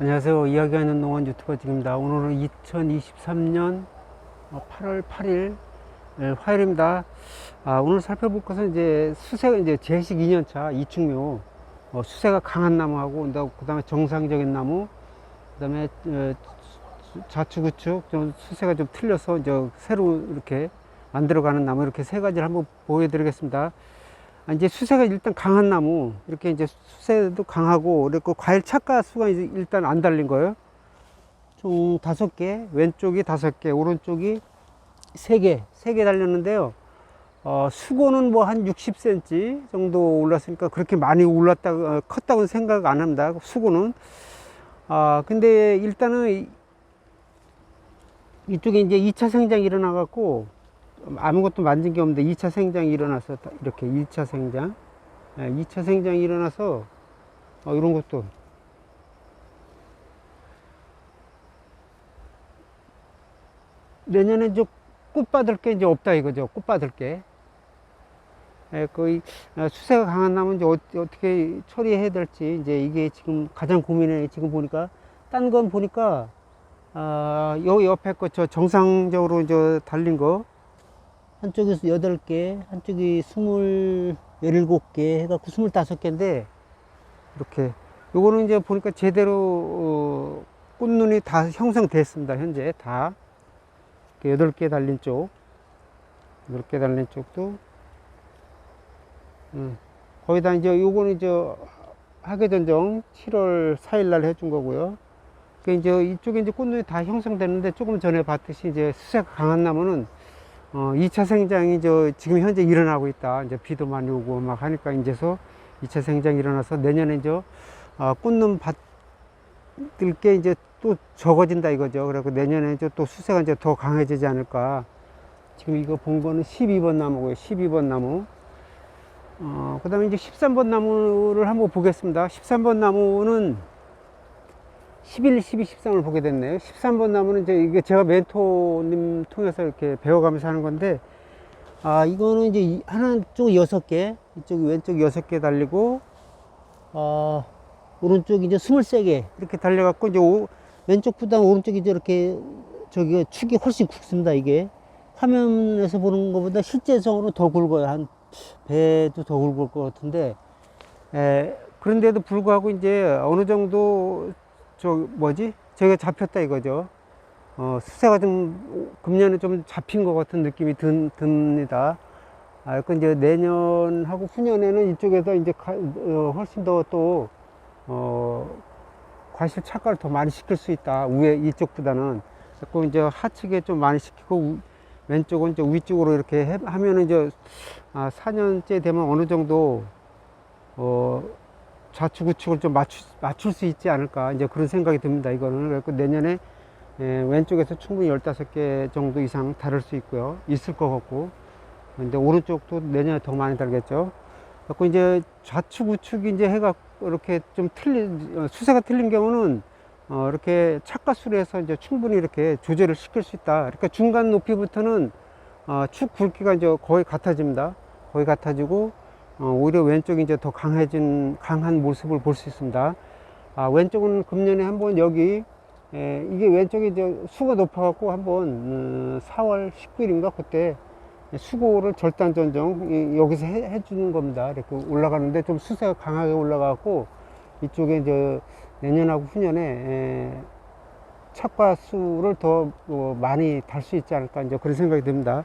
안녕하세요. 이야기하는 농원 유튜버 지입니다 오늘은 2023년 8월 8일 화요일입니다. 아, 오늘 살펴볼 것은 이제 수세가 이제 제식 2년차 이충묘 어, 수세가 강한 나무하고 그 다음에 정상적인 나무 그 다음에 어, 좌측우측 좀 수세가 좀 틀려서 이제 새로 이렇게 만들어가는 나무 이렇게 세 가지를 한번 보여드리겠습니다. 아, 이제 수세가 일단 강한 나무 이렇게 이제 수세도 강하고 그리고 과일 착가 수가 이제 일단 안 달린 거예요. 총 다섯 개, 왼쪽이 다섯 개, 오른쪽이 세 개, 세 개 달렸는데요. 어, 수고는 뭐 한 60cm 정도 올랐으니까 그렇게 많이 올랐다, 어, 컸다고 생각 안 합니다. 수고는. 아, 근데 일단은 이- 이쪽에 이제 2차 생장이 일어나 갖고 아무것도 만진 게 없는데 2차 생장이 일어나서 딱 이렇게 1차 생장, 예, 2차 생장이 일어나서 어, 이런 것도 내년에 이제 꽃 받을 게 이제 없다 이거죠. 꽃 받을 게. 예, 거의 어, 수세가 강한 나무 이제 어, 어떻게 처리해야 될지 이제 이게 지금 가장 고민해 지금 보니까 딴 건 보니까 아, 요 옆에 거 저 정상적으로 이제 달린 거 한쪽에서 여덟 개 한쪽이 스물 열일곱 개 해갖고 스물다섯 개인데 이렇게 요거는 이제 보니까 제대로 어, 꽃눈이 다 형성됐습니다 현재 다 이렇게 여덟 개 달린 쪽 여덟 개 달린 쪽도 음, 거의 다 이제 요거는 이제 하계전정 7월 4일 날 해준 거고요. 그 이제 이쪽에 이제 꽃눈이 다 형성됐는데 조금 전에 봤듯이 이제 수색 강한 나무는 어, 2차 생장이 저 지금 현재 일어나고 있다. 이제 비도 많이 오고 막 하니까 이제서 2차 생장이 일어나서 내년에 이제 어, 받을 게 이제 또 적어진다 이거죠. 그래고 내년에 이제 또 수세가 이제 더 강해지지 않을까. 지금 이거 본 거는 12번 나무고요. 12번 나무. 어, 그 다음에 이제 13번 나무를 한번 보겠습니다. 13번 나무는 11, 12, 13을 보게 됐네요. 13번 나무는 이제 이게 제가 멘토님 통해서 이렇게 배워가면서 하는 건데, 아, 이거는 이제 이- 하나 쪽 여섯 개, 이쪽 왼쪽 여섯 개 달리고, 어, 오른쪽 이제 23개 이렇게 달려갖고, 이제 오, 왼쪽 보다 오른쪽이 이제 이렇게 저기 축이 훨씬 굵습니다, 이게. 화면에서 보는 것보다 실제적으로 더 굵어요. 한 배도 더 굵을 것 같은데, 에, 그런데도 불구하고 이제 어느 정도 저 뭐지? 저희가 잡혔다 이거죠. 어, 수세가 좀 금년에 좀 잡힌 것 같은 느낌이 든, 듭니다. 아, 그 이제 내년하고 후년에는 이쪽에서 이제 가- 어, 훨씬 더 또, 어, 과실 착과를 더 많이 시킬 수 있다. 위에 이쪽보다는. 그고 이제 하측에 좀 많이 시키고 우- 왼쪽은 이제 위쪽으로 이렇게 해- 하면은 이제 아, 4년째 되면 어느 정도 어, 좌측 우측을 좀 맞출, 맞출 수 있지 않을까. 이제 그런 생각이 듭니다 이거는. 그래서 내년에 에, 왼쪽에서 충분히 15개 정도 이상 다룰 수 있고요. 있을 것 같고. 근데 오른쪽도 내년에 더 많이 달겠죠. 그래서 이제 좌측 우측이 이제 해가 이렇게 좀 틀린 어, 수세가 틀린 경우는 어, 이렇게 착가수로 해서 이제 충분히 이렇게 조절을 시킬 수 있다. 그러니까 중간 높이부터는 어, 축 굵기가 이제 거의 같아집니다. 거의 같아지고 어, 오히려 왼쪽이 이제 더 강해진 강한 모습을 볼 수 있습니다. 아, 왼쪽은 금년에 한번 여기 에, 이게 왼쪽이 이제 수가 높아갖고 한번 음, 4월 19일인가 그때 수고를 절단 전정 이- 여기서 해, 해주는 겁니다. 이렇게 올라가는데 좀 수세가 강하게 올라가갖고 이쪽에 이제 내년하고 후년에 에, 착과 수를 더 어, 많이 달 수 있지 않을까 이제 그런 생각이 듭니다.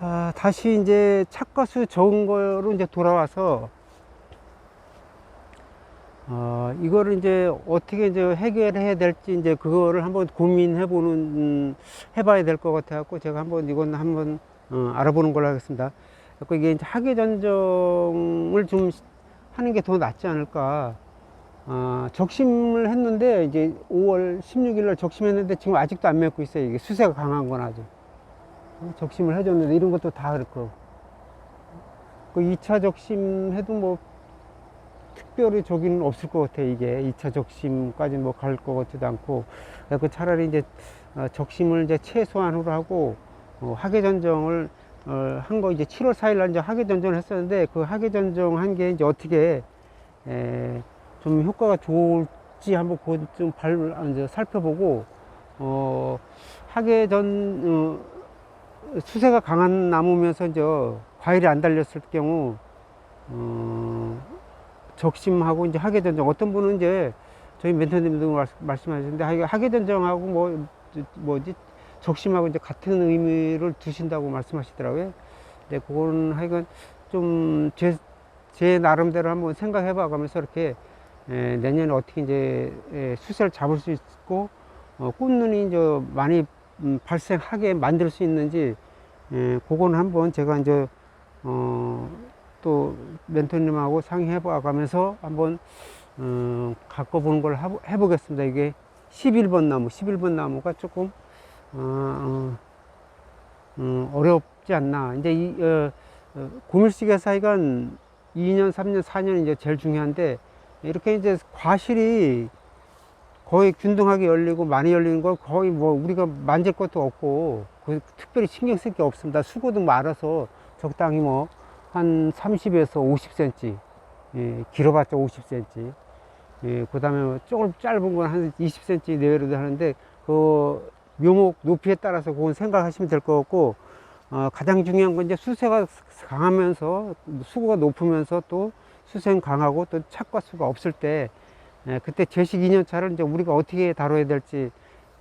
아, 다시 이제 착과수 적은 거로 이제 돌아와서 어, 이거를 이제 어떻게 이제 해결해야 될지 이제 그거를 한번 고민해 보는 음, 해봐야 될 것 같아 갖고 제가 한번 이건 한번 어, 알아보는 걸로 하겠습니다. 그래서 이게 이제 하계 전정을 좀 하는 게 더 낫지 않을까. 아, 적심을 했는데 이제 5월 16일 날 적심했는데 지금 아직도 안 맺고 있어요. 이게 수세가 강한 건 아주. 적심을 해줬는데 이런 것도 다 그렇고. 그 2차 적심 해도 뭐 특별히 저기는 없을 것 같아 이게. 2차 적심까지 뭐 갈 것 같지도 않고. 그 차라리 이제 어, 적심을 이제 최소한으로 하고 어, 하계 전정을 어, 한거 이제 7월 4일 날 이제 하계 전정을 했었는데 그 하계 전정 한 게 이제 어떻게 에, 좀 효과가 좋을 어떨지 한번 그좀 발, 아, 이제 살펴보고, 어, 하게 전, 어, 수세가 강한 나무면서 이제 과일이 안 달렸을 경우, 어, 적심하고 이제 하게 전정. 어떤 분은 이제 저희 멘토님도 말- 말씀하셨는데 하게- 하게 전정하고 뭐, 저- 뭐지, 적심하고 이제 같은 의미를 두신다고 말씀하시더라고요. 근데 그거는 하여간 좀 제, 제 나름대로 한번 생각해 봐 가면서 이렇게 에, 내년에 어떻게 이제 에, 수세를 잡을 수 있고 어, 꽃눈이 이제 많이 음, 발생하게 만들 수 있는지 에, 그거는 한번 제가 이제 어, 또 멘토님하고 상의해 봐가면서 한번 어, 갖고 보는 걸 하보- 해보겠습니다. 이게 11번 나무, 11번 나무가 조금 어, 어, 음, 어렵지 않나. 이제 이 어, 어, 고밀시계 사이가 2년, 3년, 4년 이제 제일 중요한데 이렇게 이제 과실이 거의 균등하게 열리고 많이 열리는 걸 거의 뭐 우리가 만질 것도 없고 그 특별히 신경 쓸 게 없습니다. 수고도 말아서 적당히 뭐 한 30에서 50cm, 예, 길어봤자 50cm. 예, 그 다음에 조금 짧은 건 한 20cm 내외로도 하는데 그 묘목 높이에 따라서 그건 생각하시면 될 것 같고 어, 가장 중요한 건 이제 수세가 강하면서 수고가 높으면서 또 수생 강하고 또 착과수가 없을 때 예, 그때 제식 2년 차를 이제 우리가 어떻게 다뤄야 될지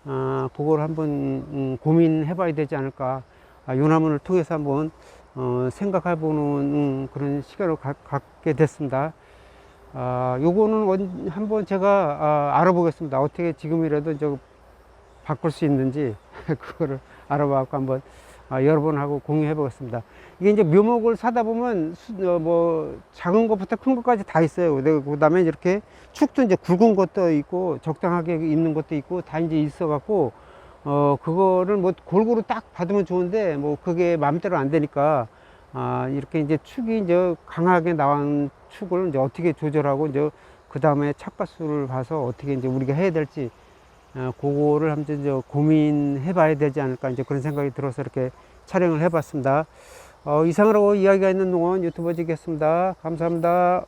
어, 그걸 한번 음, 고민해 봐야 되지 않을까 아, 요나문을 통해서 한번 어, 생각해 보는 음, 그런 시간을 가- 갖게 됐습니다. 아, 요거는 원- 한번 제가 아, 알아보겠습니다. 어떻게 지금이라도 저 바꿀 수 있는지 그거를 알아봐갖고 한번 아, 여러 분하고 공유해 보겠습니다. 이게 이제 묘목을 사다 보면 수- 어, 뭐 작은 것부터 큰 것까지 다 있어요. 그 다음에 이렇게 축도 이제 굵은 것도 있고 적당하게 있는 것도 있고 다 이제 있어 갖고 어 그거를 뭐 골고루 딱 받으면 좋은데 뭐 그게 마음대로 안 되니까 아 이렇게 이제 축이 이제 강하게 나온 축을 이제 어떻게 조절하고 이제 그 다음에 착과수를 봐서 어떻게 이제 우리가 해야 될지 어, 그거를 한번 이제 고민해 봐야 되지 않을까 이제 그런 생각이 들어서 이렇게 촬영을 해 봤습니다. 어, 이상으로 이야기가 있는 동안 유튜버지겠습니다. 감사합니다.